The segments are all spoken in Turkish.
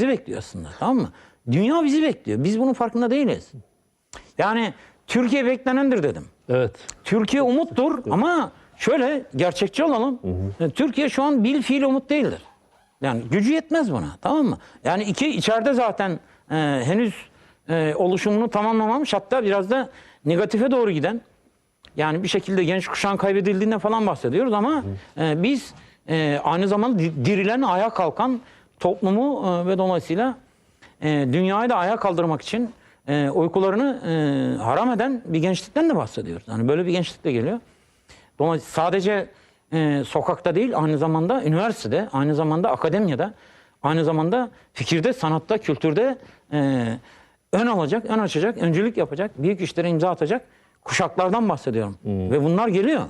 bizi bekliyor aslında tamam mı? Dünya bizi bekliyor. Biz bunun farkında değiliz. Yani Türkiye beklenendir dedim. Evet. Türkiye umuttur ama şöyle gerçekçi olalım. E, Türkiye şu an bil fiil umut değildir. Yani gücü yetmez buna tamam mı? Yani iki içeride zaten e, henüz e, oluşumunu tamamlamamış hatta biraz da negatife doğru giden yani bir şekilde genç kuşağın kaybedildiğinden falan bahsediyoruz ama e, biz e, aynı zamanda di- dirilen, ayağa kalkan toplumu e, ve dolayısıyla e, dünyayı da ayağa kaldırmak için e, uykularını e, haram eden bir gençlikten de bahsediyoruz. Yani böyle bir gençlik de geliyor. Dolayısıyla sadece e, sokakta değil aynı zamanda üniversitede, aynı zamanda akademiyada, aynı zamanda fikirde, sanatta, kültürde e, ön alacak, ön açacak, öncülük yapacak, büyük işlere imza atacak kuşaklardan bahsediyorum. Ve bunlar geliyor.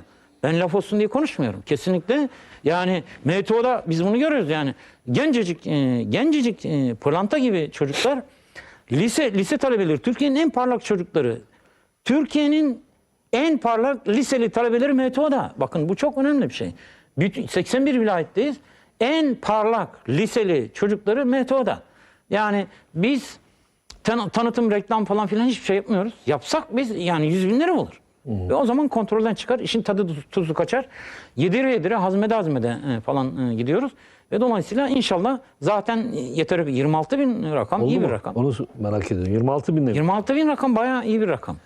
Ben laf olsun diye konuşmuyorum. Kesinlikle yani MTO'da biz bunu görüyoruz yani. Gencecik, e, gencecik e, pırlanta gibi çocuklar lise lise talebeleri Türkiye'nin en parlak çocukları. Türkiye'nin en parlak liseli talebeleri MTO'da. Bakın bu çok önemli bir şey. Bütün- 81 vilayetteyiz. En parlak liseli çocukları MTO'da. Yani biz tan- tanıtım, reklam falan filan hiçbir şey yapmıyoruz. Yapsak biz yani yüz bin lira Ve o zaman kontrolden çıkar. işin tadı tuz- tuzu kaçar. Yedire yedire hazmede hazmede e, falan e, gidiyoruz. Ve dolayısıyla inşallah zaten yeter 26 bin rakam Oldu iyi mu? bir rakam. Onu merak ediyorum. 26 bin lira. 26 bin rakam bayağı iyi bir rakam.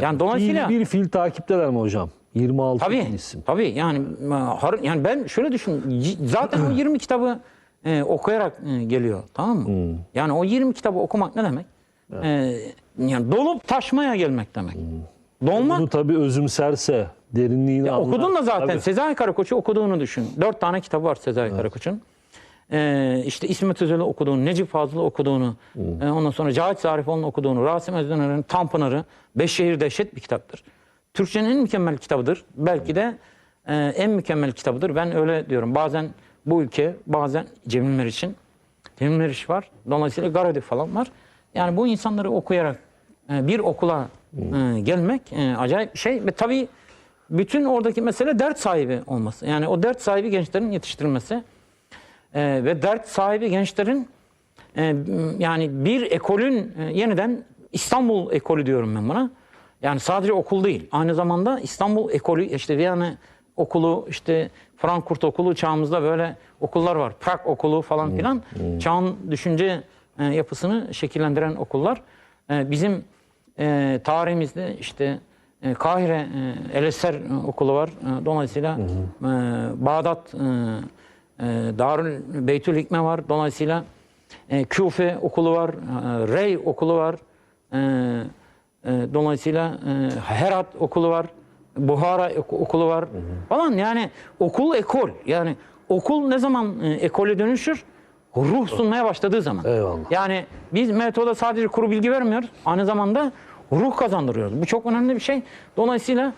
Yani dolayısıyla Bir, fil takipteler mi hocam? 26 tabii bin isim. tabii yani e, yani ben şöyle düşün zaten o 20 kitabı e, okuyarak e, geliyor tamam mı? Hmm. Yani o 20 kitabı okumak ne demek? E, yani dolup taşmaya gelmek demek. Dolmak Bunu tabii özümserse, derinliğini anlar. Okudun da zaten Tabii. Sezai Karakoç'u okuduğunu düşün. Dört tane kitabı var Sezai Karakoç'un. Ee, işte İsmet Özel'i okuduğunu, Necip Fazıl'ı okuduğunu, e, ondan sonra Cahit Zarifoğlu'nu okuduğunu, Rasim Özdener'in Tanpınar'ı, Beş Şehir Dehşet bir kitaptır. Türkçenin en mükemmel kitabıdır. Belki de e, en mükemmel kitabıdır. Ben öyle diyorum. Bazen bu ülke, bazen Cemil Meriç'in. Cemil Meriç var. Dolayısıyla Garadi falan var. Yani bu insanları okuyarak e, bir okula e, gelmek e, acayip şey. Ve tabii bütün oradaki mesele dert sahibi olması. Yani o dert sahibi gençlerin yetiştirilmesi. E, ve dert sahibi gençlerin e, yani bir ekolün e, yeniden İstanbul ekolü diyorum ben buna. Yani sadece okul değil. Aynı zamanda İstanbul ekolü işte Viyana okulu işte Frankfurt okulu çağımızda böyle okullar var. Prag okulu falan filan. Çağın düşünce e, yapısını şekillendiren okullar. E, bizim e, tarihimizde işte e, Kahire e, El Eser e, okulu var. E, dolayısıyla e, Bağdat e, e, Darül Beytül Hikme var. Dolayısıyla e, Küfe okulu var. E, Rey okulu var. E, e, dolayısıyla e, Herat okulu var. Buhara ok- okulu var. Falan yani okul ekol. Yani okul ne zaman e, ekole dönüşür? Ruh sunmaya başladığı zaman. Eyvallah. Yani biz metoda sadece kuru bilgi vermiyoruz. Aynı zamanda ruh kazandırıyoruz. Bu çok önemli bir şey. Dolayısıyla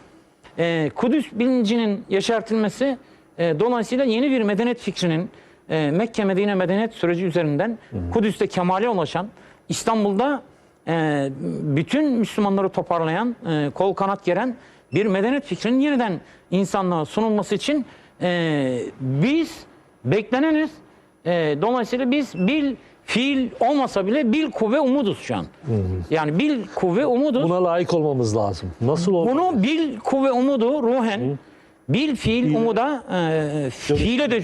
e, Kudüs bilincinin yeşertilmesi e, dolayısıyla yeni bir medeniyet fikrinin e, Mekke Medine medeniyet süreci üzerinden Kudüs'te kemale ulaşan İstanbul'da e, bütün Müslümanları toparlayan e, kol kanat geren bir medeniyet fikrinin yeniden insanlığa sunulması için e, biz bekleneniz. E, dolayısıyla biz bil fiil olmasa bile bil kuvve umuduz şu an. Yani bil kuvve umuduz. Buna layık olmamız lazım. Nasıl olmalı? Bunu bil kuvve umudu ruhen bil fiil umuda e, fiile de